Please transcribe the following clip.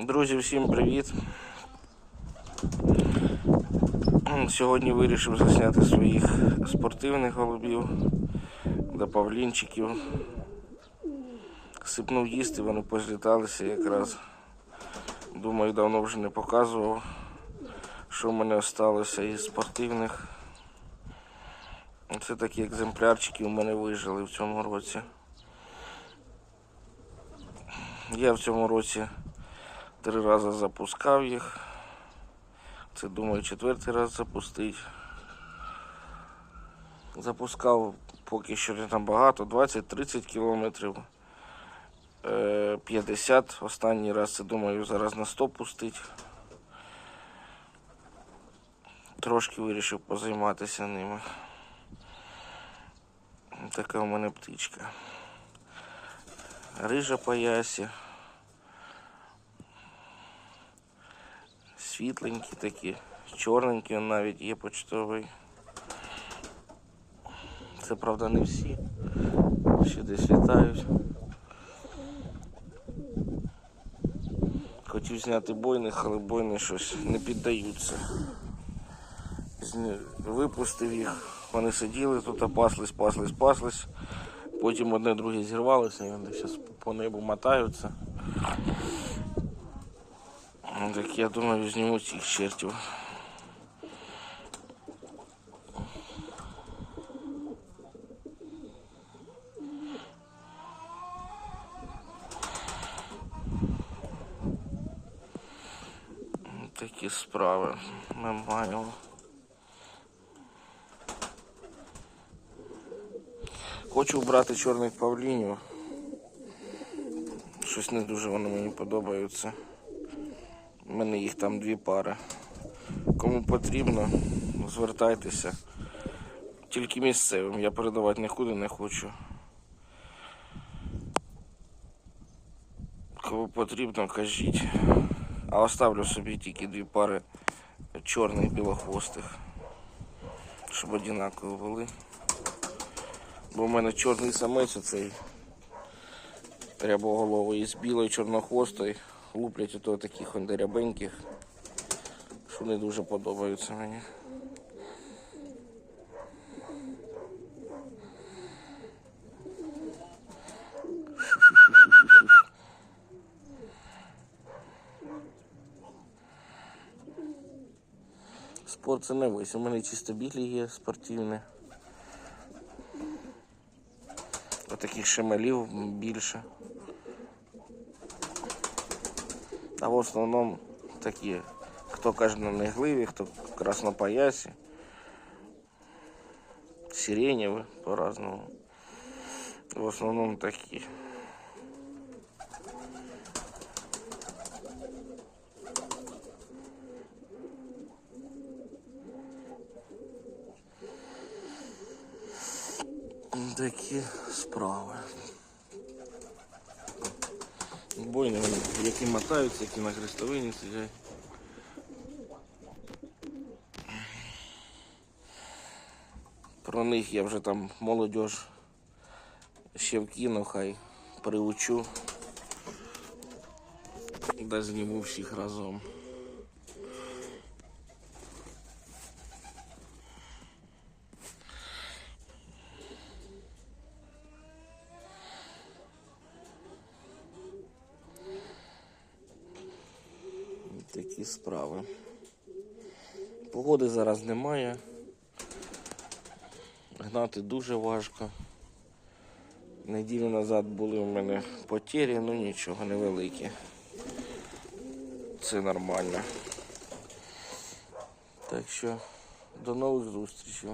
Друзі, всім привіт. Сьогодні вирішив засняти своїх спортивних голубів до павлінчиків. Сипнув їсти, вони позліталися якраз. Думаю, давно вже не показував, що в мене залишилося із спортивних. Це такі екземплярчики у мене вижили в цьому році. Я в цьому році три рази запускав їх. Це думаю четвертий раз запустить. Запускав поки що не там багато, 20-30 кілометрів. Е, 50 останній раз це думаю зараз на 100 пустить. Трошки вирішив позайматися ними. Така у мене птичка. Рижа по ясі. Світленькі такі, чорненькі навіть є почтовий. Це правда не всі. Ще десь літають. Хотів зняти бойних, але бойні щось не піддаються. Випустив їх, вони сиділи тут, паслись, паслись, паслись. Потім одне друге зірвалося, і вони зараз по небу мотаються. Так я думаю, зніму цих чертів. Такі справи ми маємо. Хочу вбрати чорних павлінів. Щось не дуже вони мені подобаються. У мене їх там дві пари. Кому потрібно, звертайтеся. Тільки місцевим. Я передавати нікуди не хочу. Кому потрібно, кажіть. А оставлю собі тільки дві пари чорних білохвостих. Щоб однаково були. Бо в мене чорний самець оцей рябоголовий з білою чорнохвостою луплять ото таких он рябеньких, що не дуже подобаються мені. Спорт це не весь. У мене чисто білі є спортивні. Отаких шемелів більше. А в основному такі, хто каже на негливі, хто краснопоясі, сиренєві по-разному. В основному такі. Такі справи. Бойні, вони, які мотаються, які на хрестовині сидять. Про них я вже там молодіж ще вкину, хай приучу. Да зніму всіх разом. Такі справи. Погоди зараз немає. Гнати дуже важко. Неділю назад були у мене потері, ну нічого, невеликі. Це нормально. Так що до нових зустрічей.